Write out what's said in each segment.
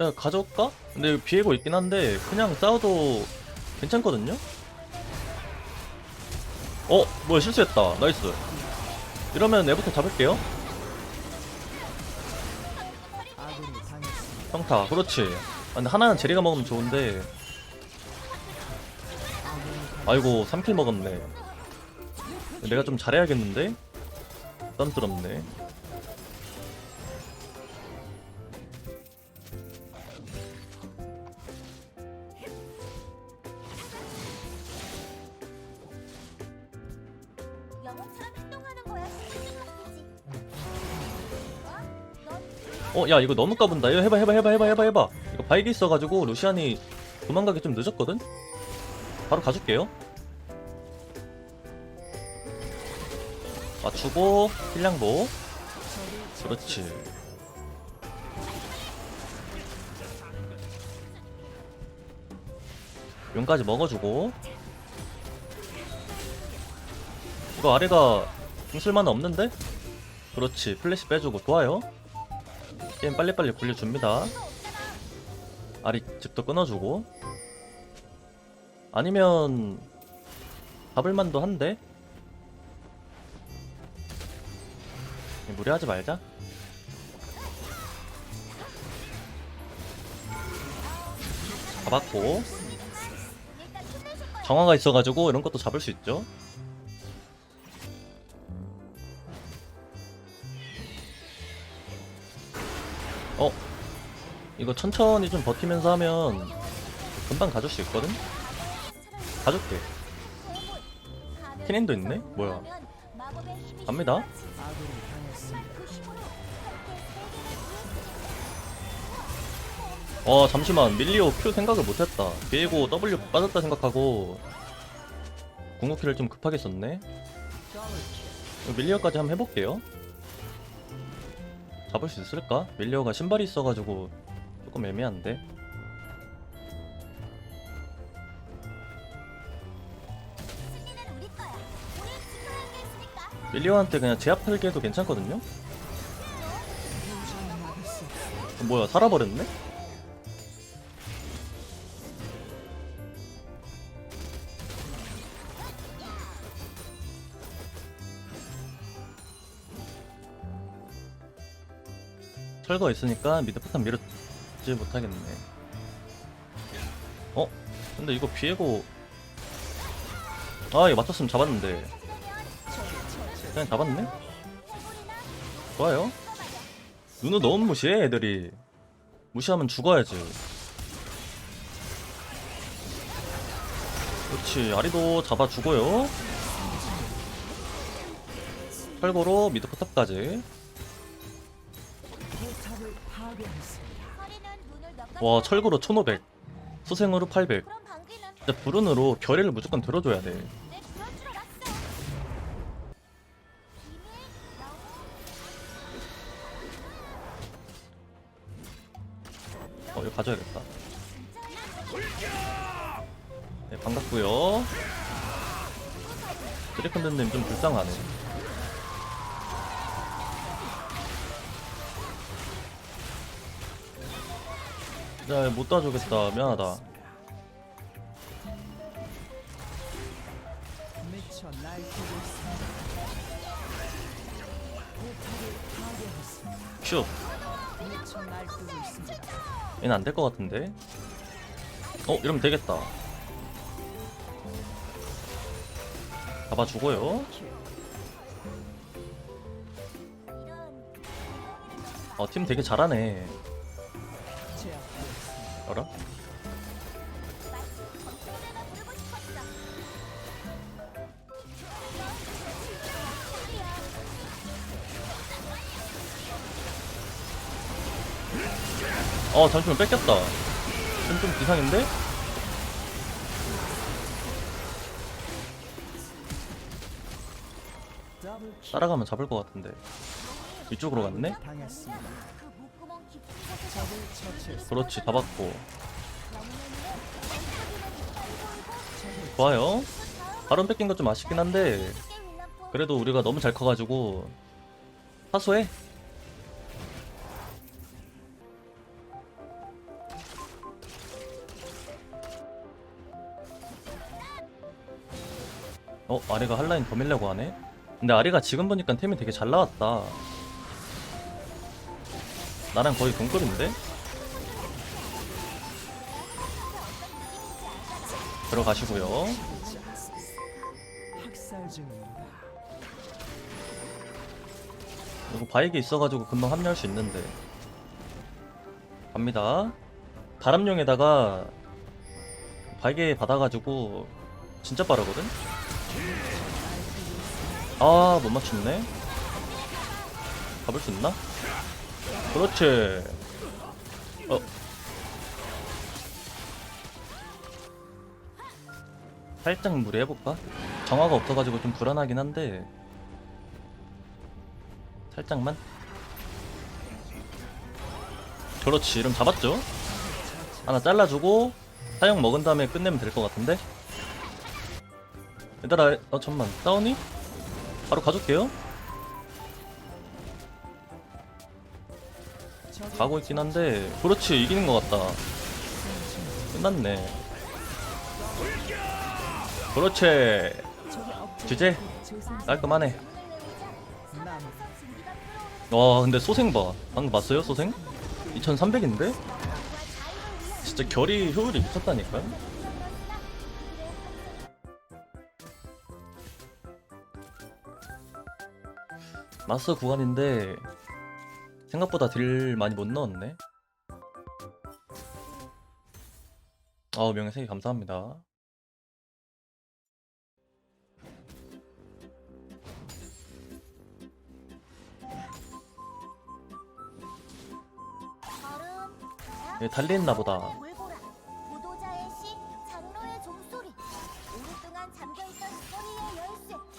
어? 야 가져올까? 근데 여기 비에고 있긴 한데 그냥 싸워도 괜찮거든요? 어? 뭐야 실수했다 나이스 이러면 내부터 잡을게요 평타 그렇지 아, 근데 하나는 제리가 먹으면 좋은데 아이고 3킬 먹었네 내가 좀 잘해야겠는데? 딴스럽네 어? 야, 이거 너무 까분다. 이거 해봐, 해봐, 해봐, 해봐, 해봐, 해봐. 이거 바이기 있어가지고 루시안이 도망가기 좀 늦었거든? 바로 가줄게요. 맞추고, 힐량보. 그렇지. 용까지 먹어주고. 이거 아래가 궁쓸만은 없는데? 그렇지. 플래시 빼주고. 좋아요. 게임 빨리빨리 굴려줍니다. 아리 집도 끊어주고. 아니면 잡을만도 한데. 무리하지 말자. 잡았고. 정화가 있어가지고 이런 것도 잡을 수 있죠. 이거 천천히 좀 버티면서 하면 금방 가줄 수 있거든? 가줄게. 키넨도 있네? 뭐야. 갑니다. 어 잠시만 밀리오 Q 생각을 못했다 비에고 W 빠졌다 생각하고 궁극기를 좀 급하게 썼네 밀리오까지 한번 해볼게요 잡을 수 있을까? 밀리오가 신발이 있어가지고 조금 애매한데. 밀리오한테 그냥 제압 털기해도 괜찮거든요? 어, 뭐야 살아버렸네? 철거 있으니까 미드 포탄 밀 었지 못하겠네 어? 근데 이거 비에고 아 이거 맞췄으면 잡았는데 그냥 잡았네? 좋아요. 누누 너무 무시해 애들이. 무시하면 죽어야지. 그렇지 아리도 잡아주고요. 철거로 미드 포탑까지. 와 철거로 1500. 수생으로 800. 그럼 방귀는 진짜 불운으로 결의를 무조건 들어줘야 돼. 영어 이거 가져야겠다. 네 반갑고요. 드래컨드님 좀 불쌍하네. 야, 못 따주겠다. 미안하다. 큐. 얘는 안 될 것 같은데. 어, 이러면 되겠다. 잡아주고요. 어, 팀 되게 잘하네. 알아? 어, 잠시만 뺏겼다. 좀, 좀 비상인데? 따라가면 잡을 것 같은데. 이쪽으로 갔네? 당했습니다. 그렇지 다 받고 좋아요 바론 뺏긴 것 좀 아쉽긴 한데 그래도 우리가 너무 잘 커가지고 사소해 어? 아리가 한라인 더 밀려고 하네? 근데 아리가 지금 보니까 템이 되게 잘 나왔다 나랑 거의 동급인데? 들어가시고요. 이거 바이게 있어가지고 금방 합류할 수 있는데 갑니다 바람용에다가 바이게 받아가지고 진짜 빠르거든? 아 못 맞췄네 잡을 수 있나? 그렇지. 어. 살짝 무리해볼까? 정화가 없어가지고 좀 불안하긴 한데. 살짝만? 그렇지. 이름 잡았죠? 하나 잘라주고 사용 먹은 다음에 끝내면 될 것 같은데? 얘들아 어 잠만. 싸우니? 바로 가줄게요 가고 있긴 한데 그렇지 이기는 것 같다. 끝났네. 그렇지. 주제? 깔끔하네. 남와 근데 소생 봐. 방금 봤어요 소생? 2300인데? 진짜 결이 효율이 미쳤다니까 마스 구간인데 생각보다 딜 많이 못 넣었네. 아우 명예 생기 감사합니다. 얘 달리했나 보다. 열쇠, 그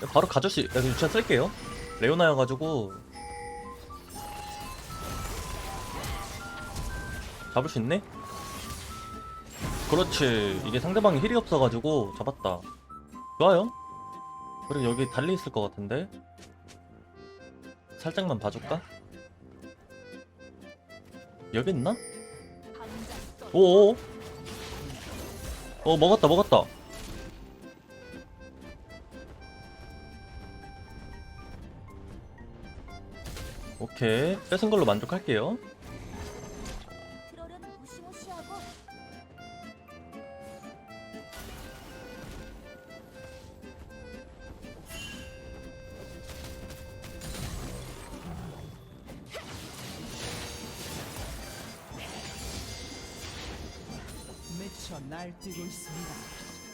있어. 바로 있... 야, 유치원 쓸게요. 레오나여가지고. 잡을 수 있네? 그렇지. 이게 상대방이 힐이 없어가지고 잡았다. 좋아요. 그리고 여기 달리 있을 것 같은데? 살짝만 봐줄까? 여기 있나? 오오. 어, 먹었다, 먹었다. 오케이. 뺏은 걸로 만족할게요.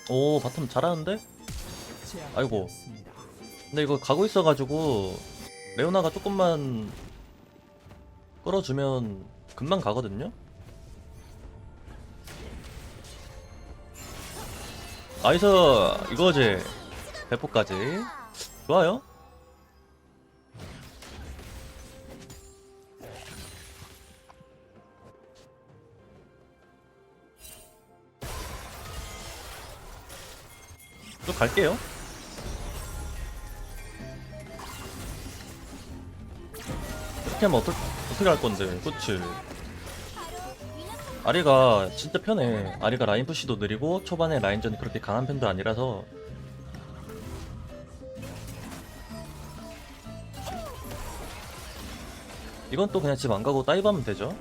오, 바텀 잘하는데? 아이고. 근데 이거 가고 있어가지고 레오나가 조금만 끌어주면 금방 가거든요? 나이스! 이거지. 대포까지. 좋아요. 또 갈게요. 이렇게 하면 어떡, 어떻게 할 건데 그치? 아리가 진짜 편해. 아리가 라인 푸시도 느리고 초반에 라인전이 그렇게 강한 편도 아니라서. 이건 또 그냥 집 안 가고 다이브 하면 되죠?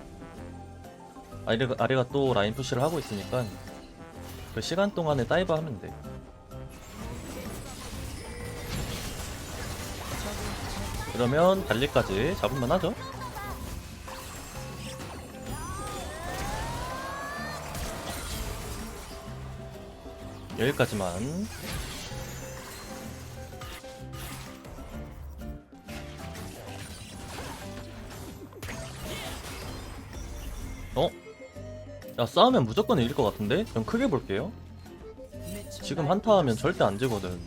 아리가, 아리가 또 라인 푸시를 하고 있으니까 그 시간 동안에 다이브 하면 돼. 그러면 달리까지 잡을만 하죠 여기까지만 어? 야 싸우면 무조건 이길 것 같은데? 좀 크게 볼게요 지금 한타 하면 절대 안 지거든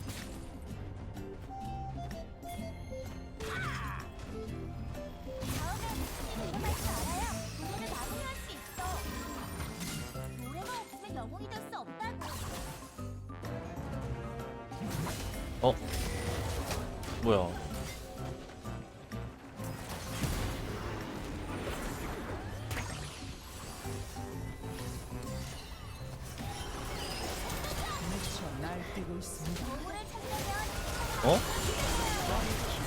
어?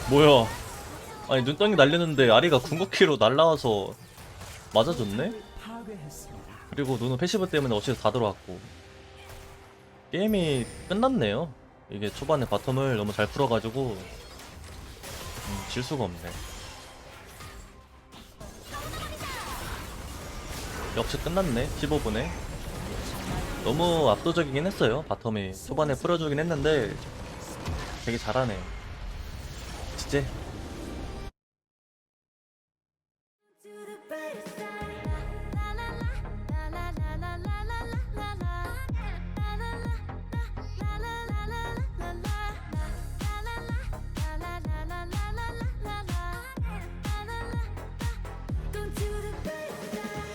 뭐야? 아니 눈덩이 날렸는데 아리가 궁극기로 날라와서 맞아줬네? 그리고 누누 패시브 때문에 어찌서 다 들어왔고 게임이 끝났네요 이게 초반에 바텀을 너무 잘 풀어가지고 음, 질 수가 없네 역시 끝났네 15분에 너무 압도적이긴 했어요. 바텀이 초반에 풀어주긴 했는데 되게 잘하네 진짜